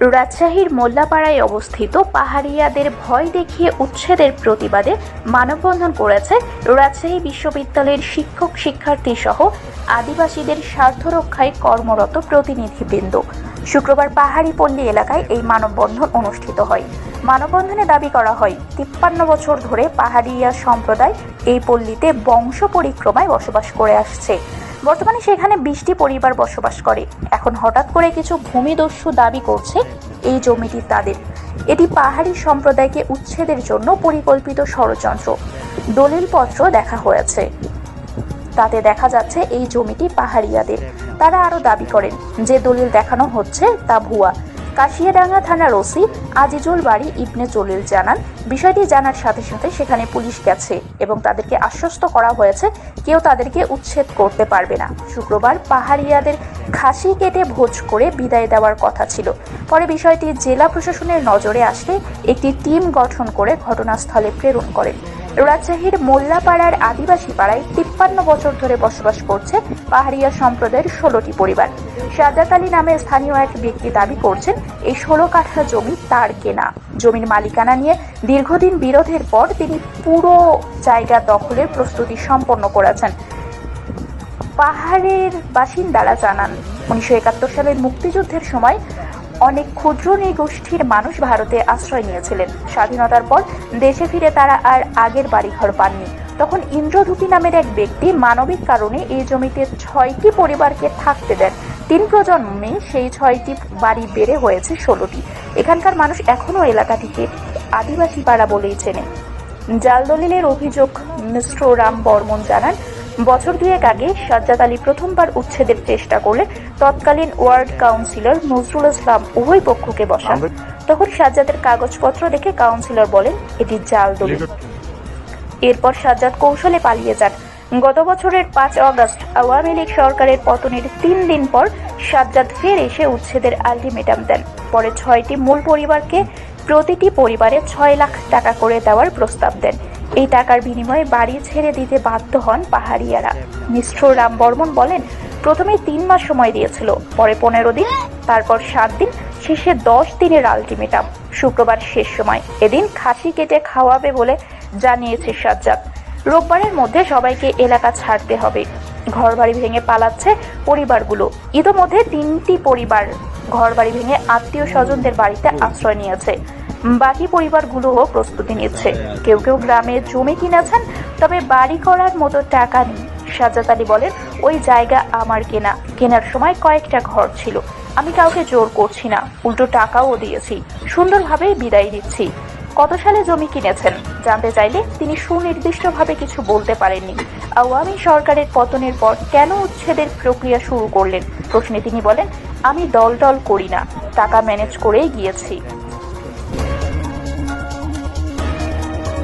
রাজশাহীর মোল্লাপাড়ায় অবস্থিত পাহাড়িয়াদের ভয় দেখিয়ে উচ্ছেদের প্রতিবাদে মানববন্ধন করেছে রাজশাহী বিশ্ববিদ্যালয়ের শিক্ষক শিক্ষার্থী সহ আদিবাসীদের স্বার্থ রক্ষায় কর্মরত প্রতিনিধিবৃন্দ। শুক্রবার পাহাড়ি পল্লী এলাকায় এই মানববন্ধন অনুষ্ঠিত হয়। মানববন্ধনে দাবি করা হয়, তিপ্পান্ন বছর ধরে পাহাড়িয়া সম্প্রদায় এই পল্লীতে বংশ পরিক্রমায় বসবাস করে আসছে। বর্তমানে সেখানে বিশটি পরিবার বসবাস করে। এখন হঠাৎ করে কিছু ভূমিদস্যু দাবি করছে এই জমিটি তাদের। এটি পাহাড়ি সম্প্রদায়কে উচ্ছেদের জন্য পরিকল্পিত ষড়যন্ত্র। দলিলপত্র দেখা হয়েছে। তাতে দেখা যাচ্ছে এই জমিটি পাহাড়িয়াদের। তারা আরও দাবি করেন, যে দলিল দেখানো হচ্ছে তা ভুয়া। কাশিয়াডাঙ্গা থানার ওসি আজিজুল বাড়ি ইবনে জলিল জানান, বিষয়টি জানার সাথে সাথে সেখানে পুলিশ গেছে এবং তাদেরকে আশ্বস্ত করা হয়েছে কেউ তাদেরকে উচ্ছেদ করতে পারবে না। শুক্রবার পাহাড়িয়াদের খাসি কেটে ভোজ করে বিদায় দেওয়ার কথা ছিল। পরে বিষয়টি জেলা প্রশাসনের নজরে আসলে একটি টিম গঠন করে ঘটনাস্থলে প্রেরণ করেন। রাজশাহীর মোল্লাপাড়ার আদিবাসী পাড়ায় তিপ্পান্ন বছর ধরে বসবাস করছে পাহাড়িয়া সম্প্রদায়ের ষোলোটি পরিবার। সাজাত আলী নামে স্থানীয় এক ব্যক্তি দাবি করছেন, এই ষোলো কাঠা জমি তার কেনা। জমির মালিকানা নিয়ে দীর্ঘদিন বিরোধের পর তিনি পুরো জায়গা দখলের প্রস্তুতি সম্পন্ন করেছেন। পাহাড়ের বাসিন্দারা জানান, উনিশশো একাত্তর সালের মুক্তিযুদ্ধের সময় অনেক ক্ষুদ্র নৃগোষ্ঠীর মানুষ ভারতে আশ্রয় নিয়েছিলেন। স্বাধীনতার পর দেশে ফিরে তারা আর আগের বাড়িঘর পাননি। তখন ইন্দ্রধূতি নামের এক ব্যক্তি মানবিক কারণে এই জমিতে ছয়টি পরিবারকে থাকতে দেন। তিন প্রজন্মে সেই ছয়টি বাড়ি বেড়ে হয়েছে ষোলোটি। এখানকার মানুষ এখনও এলাকাটিকে আদিবাসী পাড়া বলেই চেনে। জাল দলিলের অভিযোগ মিশ্র রাম বর্মন জানান বছর দুয়েক আগে সাজ্জাদ আলী প্রথমবার উচ্ছেদের চেষ্টা করলে তৎকালীন ওয়ার্ড কাউন্সিলর নজরুল ইসলাম উভয় পক্ষকে বসান। তখন সাজ্জাদের কাগজপত্র দেখে কাউন্সিলর বলেন এটি জাল দলিল। এরপর সাজ্জাদ কৌশলে পালিয়ে যান। গত বছরের পাঁচ অগস্ট আওয়ামী লীগ সরকারের পতনের তিন দিন পর সাজ্জাদ ফের এসে উচ্ছেদের আলটিমেটাম দেন। পরে ছয়টি মূল পরিবারকে প্রতিটি পরিবারে ছয় লাখ টাকা করে দেওয়ার প্রস্তাব দেন। এই টাকার বিনিময়ে বাড়ি ছেড়ে দিতে বাধ্য হন পাহাড়িয়ারা। মিশ্র রাম বর্মন বলেন প্রথমে তিন মাস সময় দিয়েছিল, পরে পনেরো দিন, তারপর সাত দিন, শেষে দশ দিনের আলটিমেটাম, শুক্রবার শেষ সময়। এদিন খাসি কেটে খাওয়াবে বলে জানিয়েছে সাজ্জাদ। রোববারের মধ্যে সবাইকে এলাকা ছাড়তে হবে। ঘরবাড়ি ভেঙে পালাচ্ছে পরিবারগুলো। ইতোমধ্যে তিনটি পরিবার ঘরবাড়ি ভেঙে আত্মীয় স্বজনদের বাড়িতে আশ্রয় নিয়েছে। বাকি পরিবারগুলোও প্রস্তুতি নিচ্ছে। কেউ কেউ গ্রামে জমি কিনেছেন, তবে বাড়ি করার মতো টাকা নেই। সাজ্জাদ আলী বলেন, ওই জায়গা আমার কেনা। কেনার সময় কয়েকটা ঘর ছিল। আমি কাউকে জোর করছি না। উল্টো টাকাও দিয়েছি। সুন্দরভাবে বিদায় দিচ্ছি কত সালে জমি কিনেছেন? জানতে চাইলে তিনি সুনির্দিষ্টভাবে কিছু বলতে পারেননি। আওয়ামী সরকারের পতনের পর কেন উচ্ছেদের প্রক্রিয়া শুরু করলেন? প্রশ্নে তিনি বলেন, আমি দল দল করি না। টাকা ম্যানেজ করেই গিয়েছি।